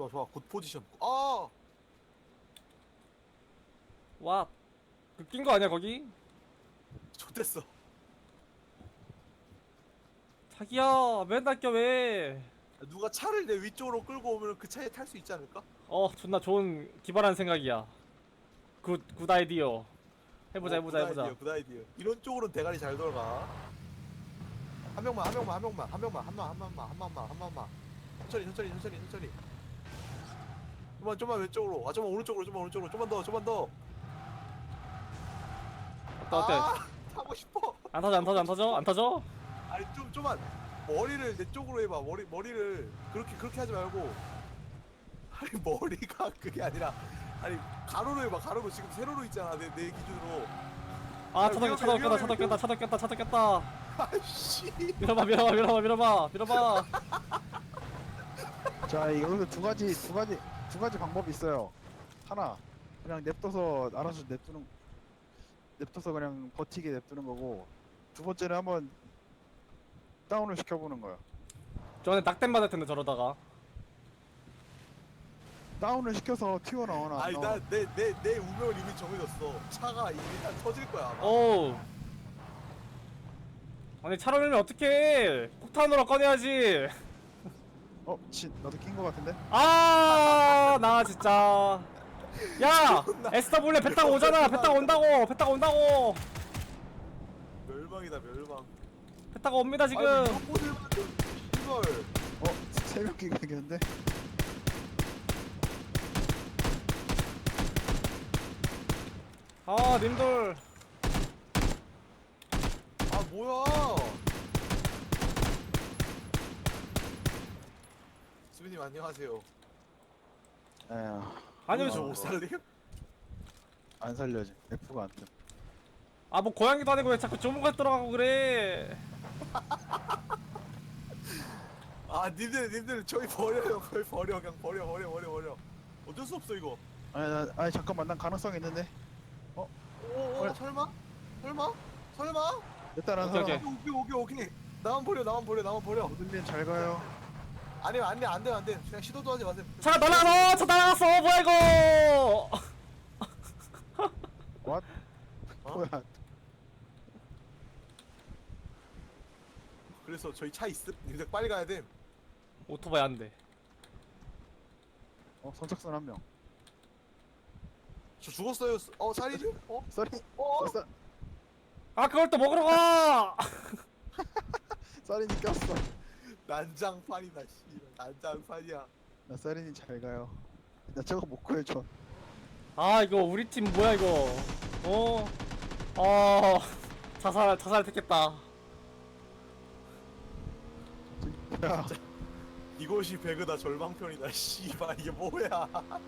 좋아 좋아 굿 포지션 아 와. 그낀 거 아니야 거기? 좋댔어 자기야 맨날 껴 왜? 누가 차를 내 위쪽으로 끌고 오면 그 차에 탈 수 있지 않을까? 어 존나 좋은 기발한 생각이야. 굿 굿 아이디어. 해보자 어, 해보자 굿 해보자. 아이디어, 굿 아이디어 이런 쪽으로는 대가리 잘 돌아가 한 명만 한 명만 한 명만 한 명만 한 명만 한 명만 한 명만 한 명만 천천히 천천히 천천히 천천히 좀만 좀만 왼쪽으로. 아 좀만 오른쪽으로 좀만 오른쪽으로. 좀만 더 좀만 더. 어때 어때? 아, 타고 싶어. 안 터져 안 터져 안 터져? 안 터져? 아니 좀 좀만 머리를 내 쪽으로 해봐. 머리 머리를 그렇게 그렇게 하지 말고. 아니 머리가 그게 아니라. 아니 가로로 해봐. 가로로. 지금 세로로 있잖아 내 내 기준으로. 아 위험해, 차도 꼈다 차도 꼈다 차도 꼈다 차도 꼈다. 아씨. 밀어봐 밀어봐 밀어봐 밀어봐 밀어봐. 자 여기서 두 가지 두 가지 두 가지 방법이 있어요. 하나 그냥 냅둬서 알아서 냅두는 냅둬서 그냥 버티게 냅두는 거고 두 번째는 한번 다운을 시켜보는 거야. 저번에 낙댐 받을 텐데 저러다가. 다운을 시켜서 튀어나오나 안 아니. 나내내 내 운명은 이미 정해졌어 차가 이미 일단 터질 거야 아마 오. 아니 차로 밀면 어떡해? 폭탄으로 꺼내야지. 어, 진 나도 낀 거 같은데? 아, 나 진짜. 야, SW 배 타고 오잖아. 배 타고 온다고. 배 타고 온다고. 멸망이다 멸망 배 타고 옵니다 지금. 아니 모델만 이걸 어, 끼고 있는데? 아, 님들. 아 뭐야 수빈님 안녕하세요 에휴, 아니면 저 저, 못 살림? 안 살려지. F가 안 돼. 아, 뭐 고양이도 아니고 왜 자꾸 조문가 들어가고 그래. 아 님들 님들 저희 버려요 거의 버려 그냥 버려 버려 버려 버려 어쩔 수 없어 이거 아니, 나, 아니 잠깐만, 난 가능성 있는데. 오 오 버려. 설마? 설마? 설마? 일단 한 오케이. 오케이. 오케이 오케이 오케이 나만 버려 나만 버려 나만 버려 모든님 잘 가요. 아니면 안돼 안돼 안돼 그냥 시도도 하지 마세요 차 날아갔어. 차 날아갔어. 뭐야 이거? 왓? 어? 뭐야? 그래서 저희 차 있음? 님들 빨리 가야 돼 오토바이 안 돼. 어, 선착순 한 명. 저 죽었어요 어 살이죠? 어? 썰이, 어? 썰, 아, 그걸 또 먹으러 가. 썰이니 꼈어. 난장판이다 씨 난장판이야 나 썰이니 잘 가요. 나 저거 못 구해줘. 아, 이거 우리 팀 뭐야 이거? 어, 어, 자살 자살 택했다. 야, 이것이 배그다 절망편이다 씨발 이게 뭐야 아,